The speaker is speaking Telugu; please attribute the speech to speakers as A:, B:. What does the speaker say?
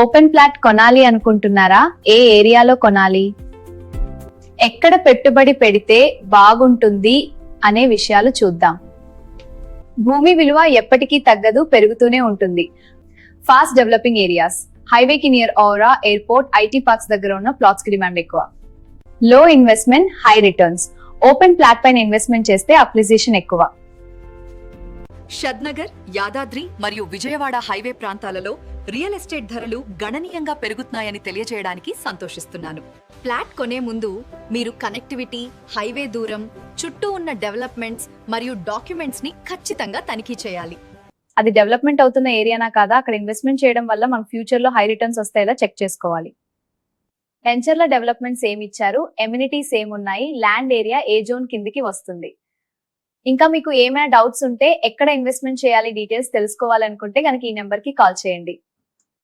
A: ఓపెన్ ప్లాట్ కొనాలి అనుకుంటున్నారా? ఏ ఏరియాలో కొనాలి? ఎక్కడ పెట్టుబడి పెడితే బాగుంటుంది అనే విషయాలు చూద్దాం. భూమి విలువ ఎప్పటికీ తగ్గదు పెరుగుతూనే ఉంటుంది. ఫాస్ట్ డెవలపింగ్ ఏరియాస్ హైవేకి నియర్ ఓరా ఎయిర్పోర్ట్ ఐటీ పార్క్స్ దగ్గర ఉన్న ప్లాట్స్కి డిమాండ్ ఎక్కువ. Low investment high returns open plot పైన ఇన్వెస్ట్మెంట్ చేస్తే అప్రిసియేషన్ ఎక్కువ.
B: షద్నగర్ యాదాద్రి మరియు విజయవాడ హైవే ప్రాంతాలలో రియల్ ఎస్టేట్ ధరలు గణనీయంగా పెరుగుతున్నాయని తెలియజేయడానికి సంతోషిస్తున్నాను.
C: ఫ్లాట్ కొనే ముందు మీరు కనెక్టివిటీ హైవే దూరం చుట్టూ ఉన్న డెవలప్మెంట్స్ మరియు డాక్యుమెంట్స్ని ఖచ్చితంగా తనిఖీ చేయాలి.
A: అది డెవలప్మెంట్ అవుతున్న ఏరియానా కాదా అక్కడ ఇన్వెస్ట్మెంట్ చేయడం వల్ల మన ఫ్యూచర్లో హై రిటర్న్స్ వస్తాయో చెక్ చేసుకోవాలి. వెంచర్ల డెవలప్మెంట్స్ ఏమి ఇచ్చారు ఎమ్యూనిటీస్ ఏమున్నాయి ల్యాండ్ ఏరియా ఏ జోన్ కిందికి వస్తుంది. ఇంకా మీకు ఏమైనా డౌట్స్ ఉంటే ఎక్కడ ఇన్వెస్ట్మెంట్ చేయాలి డీటెయిల్స్ తెలుసుకోవాలనుకుంటే కనుక ఈ నెంబర్కి కాల్ చేయండి.